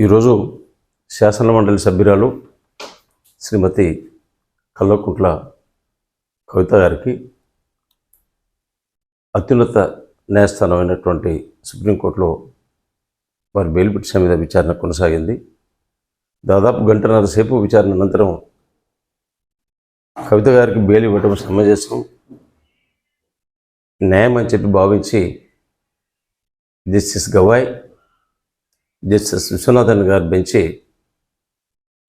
ఈరోజు శాసనమండలి సభ్యురాలు శ్రీమతి కల్లకుంట్ల కవిత గారికి అత్యున్నత న్యాయస్థానమైనటువంటి సుప్రీంకోర్టులో వారి బెయిల్ పిటిషన్ మీద విచారణ కొనసాగింది. దాదాపు గంటన్నర సేపు విచారణ అనంతరం కవిత గారికి బెయిల్ ఇవ్వటం సమంజసం. న్యాయం అని చెప్పి భావించి జస్టిస్ గవాయ్. జస్టిస్ విశ్వనాథన్ గారు బెంచి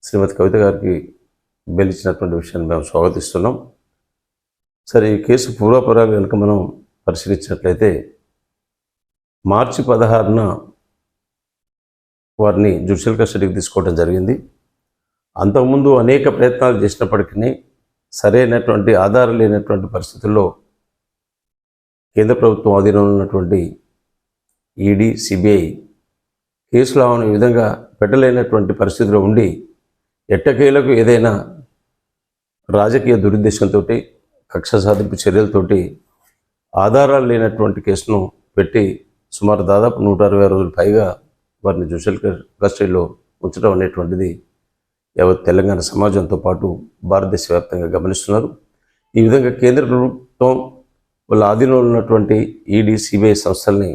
శ్రీమతి కవిత గారికి బెలిచినటువంటి విషయాన్ని మేము స్వాగతిస్తున్నాం. సరే ఈ కేసు పూర్వపరాలు కనుక మనం పరిశీలించినట్లయితే మార్చి పదహారున వారిని జుడిషియల్ కస్టడీకి తీసుకోవడం జరిగింది. అంతకుముందు అనేక ప్రయత్నాలు చేసినప్పటికీ సరైనటువంటి ఆధారం లేనటువంటి పరిస్థితుల్లో కేంద్ర ప్రభుత్వం ఆధీనంలో ఉన్నటువంటి ఈడీ సిబిఐ కేసులు ఈ విధంగా పెట్టలేనటువంటి పరిస్థితిలో ఉండి ఎట్టకేలకు ఏదైనా రాజకీయ దురుద్దేశంతో కక్ష సాధింపు చర్యలతోటి ఆధారాలు లేనటువంటి కేసును పెట్టి సుమారు దాదాపు నూట అరవై రోజుల పైగా వారిని జ్యుడిషియల్ కస్టడీలో ఉంచడం అనేటువంటిది యావత్ తెలంగాణ సమాజంతో పాటు భారతదేశ వ్యాప్తంగా గమనిస్తున్నారు. ఈ విధంగా కేంద్ర ప్రభుత్వం వాళ్ళ ఆధీనంలో ఉన్నటువంటి ఈడీ సిబిఐ సంస్థల్ని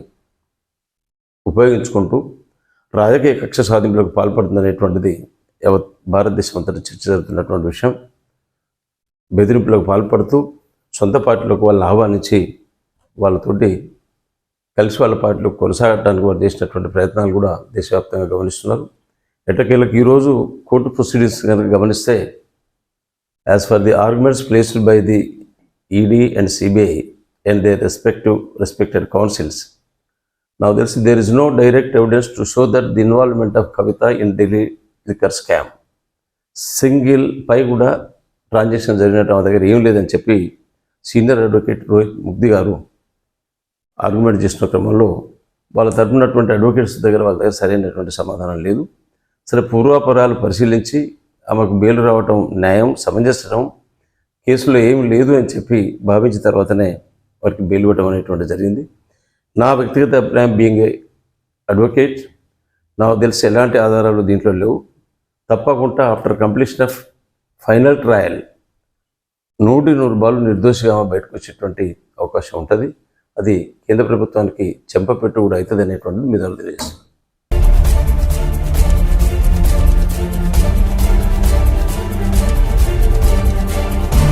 ఉపయోగించుకుంటూ రాజకీయ కక్ష సాధింపులకు పాల్పడుతుందనేటువంటిది యావత్ భారతదేశం అంతటా చర్చ జరుగుతున్నటువంటి విషయం. బెదిరింపులకు పాల్పడుతూ సొంత పార్టీలకు వాళ్ళని ఆహ్వానించి వాళ్ళతోటి కలిసి వాళ్ళ పార్టీలో కొనసాగడానికి వారు చేసినటువంటి ప్రయత్నాలు కూడా దేశవ్యాప్తంగా గమనిస్తున్నారు. ఎట్టకేళ్ళకి ఈరోజు కోర్టు ప్రొసీడింగ్స్ కనుక గమనిస్తే as far the arguments placed by the ED and CBI and the respective respected counsels Now there is, there is no direct evidence to show that the involvement of Kavita in Delhi liquor scam. Single pie కూడా transaction జరిగినట్టు మా దగ్గర ఏం లేదని చెప్పి senior advocate Rohit ముగ్ది గారు argument చేసిన క్రమంలో వాళ్ళ తరపునటువంటి అడ్వకేట్స్ దగ్గర వాళ్ళ దగ్గర సరైనటువంటి సమాధానం లేదు సరే పూర్వాపరాలు పరిశీలించి ఆమెకు బెయిల్ రావటం న్యాయం సమంజసరం కేసులో ఏమి లేదు అని చెప్పి భావించిన తర్వాతనే వారికి బెయిల్ ఇవ్వటం అనేటువంటి జరిగింది నా వ్యక్తిగత అభిప్రాయం బీయింగ్ అడ్వకేట్ నాకు తెలిసి ఎలాంటి ఆధారాలు దీంట్లో లేవు. తప్పకుండా after completion of final trial నూటి నూరు బాలు నిర్దోషిగా బయటకు వచ్చేటువంటి అవకాశం ఉంటుంది. అది కేంద్ర ప్రభుత్వానికి చెంపపెట్టు కూడా అవుతుంది అనేటువంటిది మీద తెలియజేస్తుంది